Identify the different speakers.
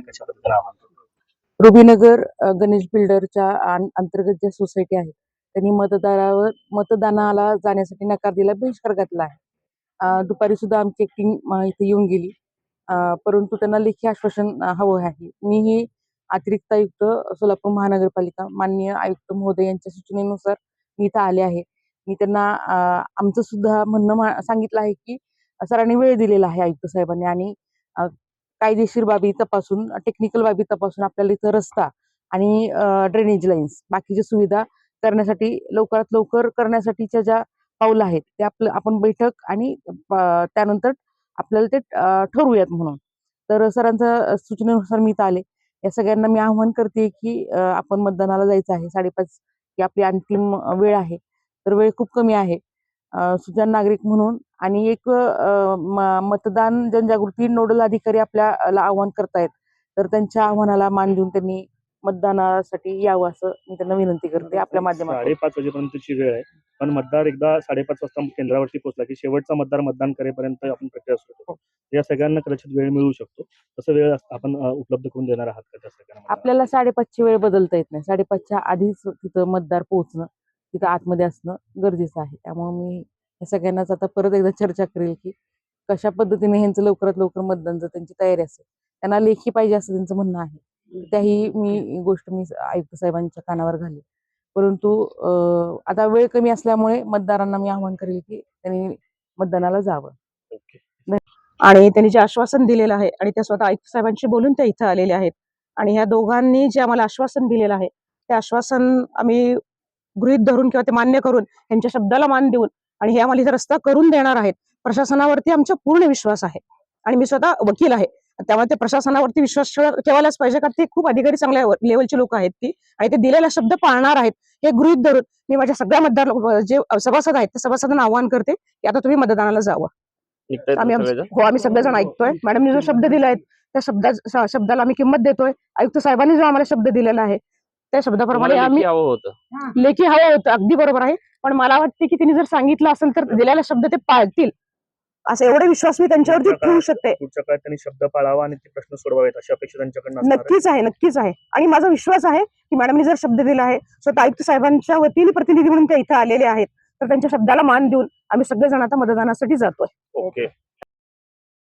Speaker 1: तुम्ही कशा पद्धतीने आवाहन
Speaker 2: रुबीनगर गणेश बिल्डरच्या अंतर्गत ज्या सोसायटी आहेत त्यांनी मतदारावर मतदानाला जाण्यासाठी नकार दिला बहिष्कार घातला आहे. दुपारी सुद्धा आमची एक टीम इथे येऊन गेली. परंतु त्यांना लेखी आश्वासन हवं आहे. मी ही अतिरिक्त आयुक्त सोलापूर महानगरपालिका माननीय आयुक्त महोदय यांच्या सूचनेनुसार मी इथं आले आहे. मी त्यांना आमचं सुद्धा म्हणणं सांगितलं आहे की सरांनी वेळ दिलेला आहे आयुक्त साहेबांनी आणि कायदेशीर बाबी तपासून टेक्निकल बाबी तपासून आपल्याला इथं रस्ता आणि ड्रेनेज लाईन्स बाकीच्या सुविधा करण्यासाठी लवकरात लवकर करण्यासाठीच्या ज्या पावलं आहेत ते आपलं आपण बैठक आणि त्यानंतर आपल्याला ते ठरवूयात म्हणून. तर सरांच्या सूचनेनुसार मी इथं आले. या सगळ्यांना मी आव्हान करते की आपण मतदानाला जायचं आहे. साडेपाच ही आपली अंतिम वेळ आहे. तर वेळ खूप कमी आहे. सुजाण नागरिक म्हणून आणि एक मतदान जनजागृती नोडल अधिकारी आपल्याला आव्हान करतायत. तर त्यांच्या आव्हानाला मान देऊन त्यांनी मतदानासाठी यावं असं मी त्यांना विनंती करते आपल्या माध्यमातून.
Speaker 1: साडेपाच वाजेपर्यंतची वेळ आहे. पण मतदार एकदा साडेपाच वाजता केंद्रावरती पोहोचला की शेवटचा मतदार मतदान करेपर्यंत आपण प्रक्रिया सुरू करतो. या सगळ्यांना कदाचित वेळ मिळू शकतो. तसं वेळ आपण उपलब्ध करून देणार आहात का त्या सगळ्यांना?
Speaker 2: आपल्याला साडेपाचची वेळ बदलता येत नाही. साडेपाचच्या आधीच तिथं मतदार पोहोचणं तिथं आतमध्ये असणं गरजेचं आहे. त्यामुळे मी या सगळ्यांनाच आता परत एकदा चर्चा करेल की कशा पद्धतीने ह्यांचं लवकरात लवकर मतदान जर त्यांची तयारी असेल त्यांना लेखी पाहिजे असं त्यांचं म्हणणं आहे. त्याही मी गोष्ट मी आयुक्त साहेबांच्या कानावर घाली परंतु आता वेळ कमी असल्यामुळे मतदारांना मी आवाहन करेल की त्यांनी मतदानाला जावं.
Speaker 3: आणि त्यांनी जे आश्वासन दिलेलं आहे आणि त्या स्वतः आयुक्त साहेबांशी बोलून त्या इथं आलेले आहेत. आणि ह्या दोघांनी जे आम्हाला आश्वासन दिलेलं आहे ते आश्वासन आम्ही गृहीत धरून किंवा ते मान्य करून यांच्या शब्दाला मान देऊन आणि हे आम्हाला इथे रस्ता करून देणार आहेत प्रशासनावरती आमचा पूर्ण विश्वास आहे. आणि मी स्वतः वकील आहे. त्यामुळे ते प्रशासनावरती विश्वास ठेवा- ठेवायलाच पाहिजे कारण ते खूप अधिकारी चांगल्या लेवलचे लोक आहेत ती. आणि ते दिलेला शब्द पाळणार आहेत. हे गृहीत धरून मी माझ्या सगळ्या मतदार जे सभासद आहेत त्या सभासदांना आवाहन करते की आता तुम्ही मतदानाला जावं. आम्ही हो आम्ही सगळेजण ऐकतोय. मॅडमनी जो शब्द दिलाय त्या शब्दा शब्दाला आम्ही किंमत देतोय. आयुक्त साहेबांनी जो आम्हाला शब्द दिलेला आहे त्या शब्दाप्रमाणे आम्ही
Speaker 4: हवं होतं.
Speaker 3: लेखी हवं होतं. अगदी बरोबर आहे. पण मला वाटते की त्यांनी जर सांगितलं असेल तर दिलेला शब्द ते पाळतील. असं एवढे विश्वास मी त्यांच्यावरती ठेवू शकते.
Speaker 1: पुढच्या काळात त्यांनी शब्द पाळावा आणि ते प्रश्न सोडवावेत अशी अपेक्षा त्यांच्याकडनं असणार आहे.
Speaker 3: नक्कीच आहे नक्कीच आहे. आणि माझा विश्वास आहे की मॅडमनी जर शब्द दिला आहे स्वतः आयुक्त साहेबांच्या वतीने प्रतिनिधी म्हणून ते इथे आलेले आहेत तर त्यांच्या शब्दाला मान देऊन आम्ही सगळेजण आता मतदानासाठी जातोय.
Speaker 1: ओके.